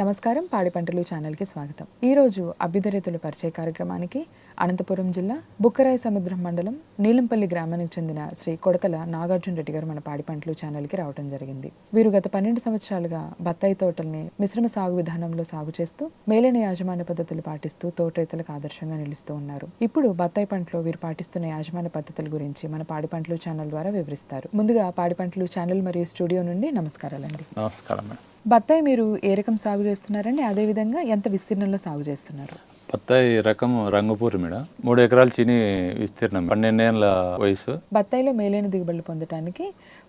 నమస్కారం. పాడి పంటలు ఛానల్కి స్వాగతం. ఈరోజు అభ్యుద రైతుల పరిచయ కార్యక్రమానికి అనంతపురం జిల్లా బుక్కరాయ సముద్రం మండలం నీలంపల్లి గ్రామానికి చెందిన శ్రీ కొడతల నాగార్జున రెడ్డి గారు మన పాడి పంటలు ఛానల్కి రావడం జరిగింది. వీరు గత పన్నెండు సంవత్సరాలుగా బత్తాయి తోటల్ని మిశ్రమ సాగు విధానంలో సాగు చేస్తూ మేలైన యాజమాన్య పద్ధతులు పాటిస్తూ తోట రైతులకు ఆదర్శంగా నిలుస్తూ ఉన్నారు. ఇప్పుడు బత్తాయి పంటలో వీరు పాటిస్తున్న యాజమాన్య పద్ధతుల గురించి మన పాడి పంటలు ఛానల్ ద్వారా వివరిస్తారు. ముందుగా పాడి పంటలు ఛానల్ మరియు స్టూడియో నుండి నమస్కారాలండి. నమస్కారం బత్తాయి మీరు ఏ రకం సాగు చేస్తున్నారండి? అదేవిధంగా ఎంత విస్తీర్ణంలో సాగు చేస్తున్నారు? బత్తాయి రకం రంగుపూరి మేడం. మూడు ఎకరాలు చిని విస్తీర్ణం పన్నెండేళ్ళ వయసు. బత్తాయిలో మేలైన దిగుబడులు పొందడానికి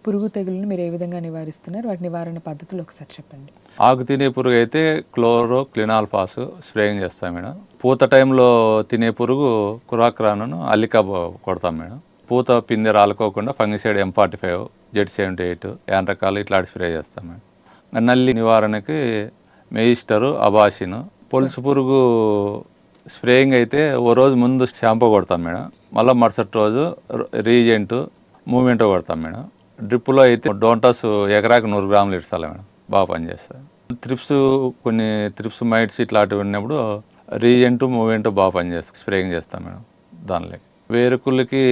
పురుగు తెగులను మీరు ఏ విధంగా నివారిస్తున్నారు? వాటి నివారణ పద్ధతులు ఒకసారి చెప్పండి. ఆకు తినే పురుగు అయితే క్లోరో క్లినాల్ పాస్ స్ప్రేయింగ్ చేస్తాం మేడం. పూత టైంలో తినే పురుగు కురాక్రాను అల్లికా కొడతాం మేడం. పూత పిందె రాలుకోకుండా fungicide M forty five Z seventy eight an రకాలు ఇట్లాంటి స్ప్రే చేస్తాం మేడం. నల్లి నివారణకి మెయిస్టరు అబాషిను పొలుసు పురుగు స్ప్రేయింగ్ అయితే ఓ రోజు ముందు షాంపూ కొడతాం మేడం. మళ్ళీ మరుసటి రోజు రీజెంట్ మూమెంట్ కొడతాం మేడం. డ్రిప్పులో అయితే డోంటాస్ ఎకరాకి నూరు గ్రాములు ఇస్తాలి మేడం. బాగా పనిచేస్తుంది. త్రిప్స్ కొన్ని త్రిప్స్ మైట్స్ ఇట్లాంటివి ఉన్నప్పుడు రీజెంట్ మూమెంట్ బాగా పనిచేస్తాం స్ప్రేయింగ్ చేస్తాం మేడం దానిలో. వేరుకులకి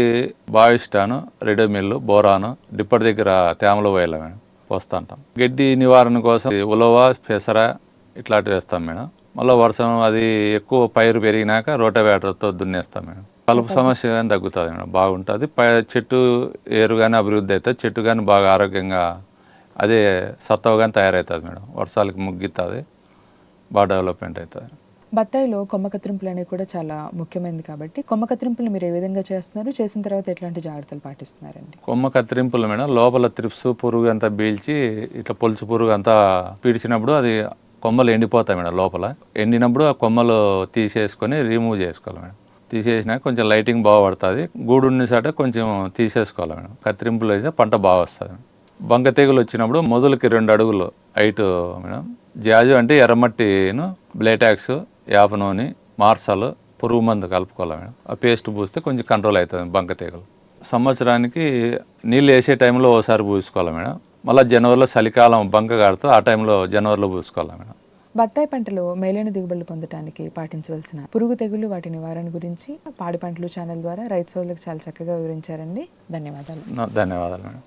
బావిస్టాను రెడోమిల్లు బోరాను డిప్పటి దగ్గర తేమలో పోయాలి మేడం. పోస్తుంటాం గడ్డి నివారణ కోసం ఉలవ పెసర ఇట్లాంటివి వేస్తాం మేడం. మళ్ళీ వర్షం అది ఎక్కువ పైరు పెరిగినాక రోటవేటర్తో దున్నేస్తాం మేడం. కలుపు సమస్య కానీ తగ్గుతుంది మేడం. బాగుంటుంది. పై చెట్టు ఏరు కానీ అభివృద్ధి అవుతుంది చెట్టు కానీ బాగా ఆరోగ్యంగా అదే సత్తవగా తయారవుతుంది మేడం. వర్షాలకి ముగ్గుతుంది. బాగా డెవలప్మెంట్ అవుతుంది బత్తాయిలో కొమ్మ కత్తిరింపులు అనేవి కూడా చాలా ముఖ్యమైనది కాబట్టి కొమ్మ కత్తిరింపులు మీరు ఏ విధంగా చేస్తున్నారు? చేసిన తర్వాత ఎట్లాంటి జాగ్రత్తలు పాటిస్తున్నారండి? కొమ్మ కత్తిరింపులు మేడం లోపల త్రిప్స్ పురుగు అంతా పీల్చి ఇట్లా పొలుసు పురుగు అంతా పీడిచినప్పుడు అది కొమ్మలు ఎండిపోతాయి మేడం లోపల. ఎండినప్పుడు ఆ కొమ్మలు తీసేసుకొని రిమూవ్ చేసుకోవాలి మేడం. తీసేసినా కొంచెం లైటింగ్ బాగా పడుతుంది. గూడు ఉన్న కొంచెం తీసేసుకోవాలి మేడం. కత్తిరింపులు అయితే పంట బాగా వస్తుంది బంక తెగులు వచ్చినప్పుడు మొదలకి రెండు అడుగులు హైట్ మేడం. జాజు అంటే ఎర్రమట్టిను బ్లేటాక్స్ యాప నూనె మార్సల్ పురుగు మందు కలుపుకోవాలి మేడం? ఆ పేస్ట్ పూస్తే కొంచెం కంట్రోల్ అవుతుంది బంక తెగులు. సంవత్సరానికి నీళ్ళు వేసే టైంలో ఓసారి పూసుకోవాలి మేడం? మళ్ళీ జనవరిలో చలికాలం బంక కడితే ఆ టైంలో జనవరిలో పూసుకోవాలి మేడం? బత్తాయి పంటలో మేలైన దిగుబడులు పొందడానికి పాటించవలసిన పురుగు తెగులు వాటి నివారణ గురించి పాడి పంటలు ఛానల్ ద్వారా రైతు సోదరులకు చాలా చక్కగా వివరించారండి. ధన్యవాదాలు. ధన్యవాదాలు మేడం.